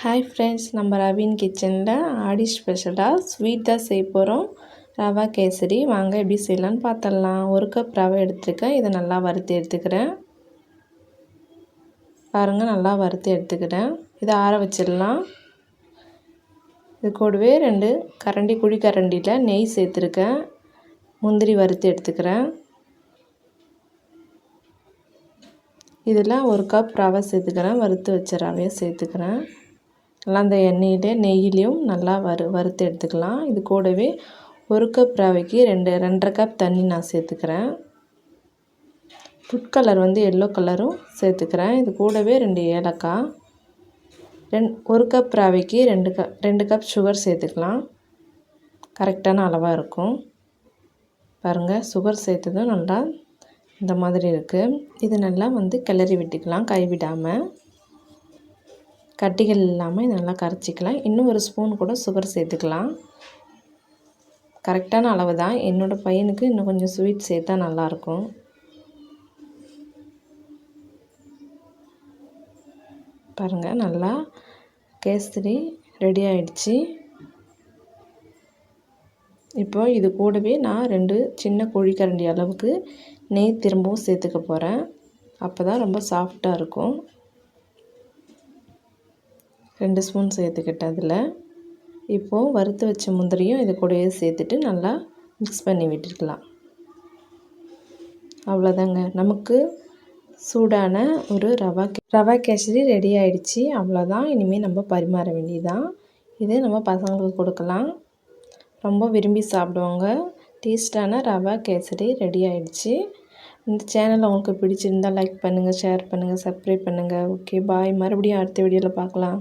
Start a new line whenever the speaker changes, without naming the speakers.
Hi friends நம்ம ravine கிச்சனில் ஆடி ஸ்பெஷலாக ஸ்வீட் தான் செய்ய போகிறோம் ரவா கேசரி. வாங்க எப்படி செய்யலான்னு பார்த்துடலாம் ஒரு கப் ரவை எடுத்துருக்கேன். இதை நல்லா வறுத்து எடுத்துக்கிறேன். பாருங்கள் நல்லா வறுத்து எடுத்துக்கிறேன். இதை ஆற வச்சிடலாம். இது கூடவே ரெண்டு கரண்டி குழி கரண்டியில் நெய் சேர்த்துருக்கேன். முந்திரி வறுத்து எடுத்துக்கிறேன். இதில் ஒரு கப் ரவை சேர்த்துக்கிறேன். வறுத்து வச்ச ரவையை சேர்த்துக்கிறேன். நல்லா அந்த எண்ணெயிலே நெய்யிலையும் நல்லா வறு வறுத்து எடுத்துக்கலாம். இது கூடவே ஒரு கப் ரவைக்கு ரெண்டு ரெண்டரை கப் தண்ணி நான் சேர்த்துக்கிறேன். ஃபுட் கலர் வந்து எல்லோ கலரும் சேர்த்துக்கிறேன். இது கூடவே ரெண்டு ஏலக்காய் ரெண் ஒரு கப் ரவைக்கு ரெண்டு க ரெண்டு கப் சுகர் சேர்த்துக்கலாம். கரெக்டான அளவாக இருக்கும். பாருங்கள் சுகர் சேர்த்ததும் நல்லா இந்த மாதிரி இருக்குது இது நல்லா வந்து கிளறி விட்டுக்கலாம் கைவிடாமல் கட்டிகள் இல்லாமல் நல்லா கரைச்சிக்கலாம். இன்னும் ஒரு ஸ்பூன் கூட சுகர் சேர்த்துக்கலாம். கரெக்டான அளவு தான் என்னோடய பையனுக்கு இன்னும் கொஞ்சம் ஸ்வீட் சேர்த்தா நல்லாயிருக்கும். பாருங்கள் நல்லா கேசரி ரெடி ஆயிடுச்சு. இப்போ இது கூடவே நான் ரெண்டு சின்ன குழிக்கரண்டி அளவுக்கு நெய் திரும்பவும் சேர்த்துக்க போகிறேன் அப்போ தான் ரொம்ப சாஃப்டாக இருக்கும். ரெண்டு ஸ்பூன் சேர்த்துக்கிட்டேன் அதில். இப்போது வறுத்து வச்ச முந்திரியும் இது கூடயே சேர்த்துட்டு நல்லா மிக்ஸ் பண்ணி விட்டுருக்கலாம் அவ்வளோதாங்க. நமக்கு சூடான ஒரு ரவா ரவா கேசரி ரெடி ஆகிடுச்சி அவ்வளோதான். இனிமேல் நம்ம பரிமாற வேண்டியதான் இது நம்ம பசங்களுக்கு கொடுக்கலாம். ரொம்ப விரும்பி சாப்பிடுவாங்க. டேஸ்டான ரவா கேசரி ரெடி ஆகிடுச்சி இந்த சேனல் உங்களுக்கு பிடிச்சிருந்தால் லைக் பண்ணுங்கள் ஷேர் பண்ணுங்கள் சப்ஸ்கிரைப் பண்ணுங்கள் ஓகே பாய் மறுபடியும் அடுத்த வீடியோவில் பார்க்கலாம்.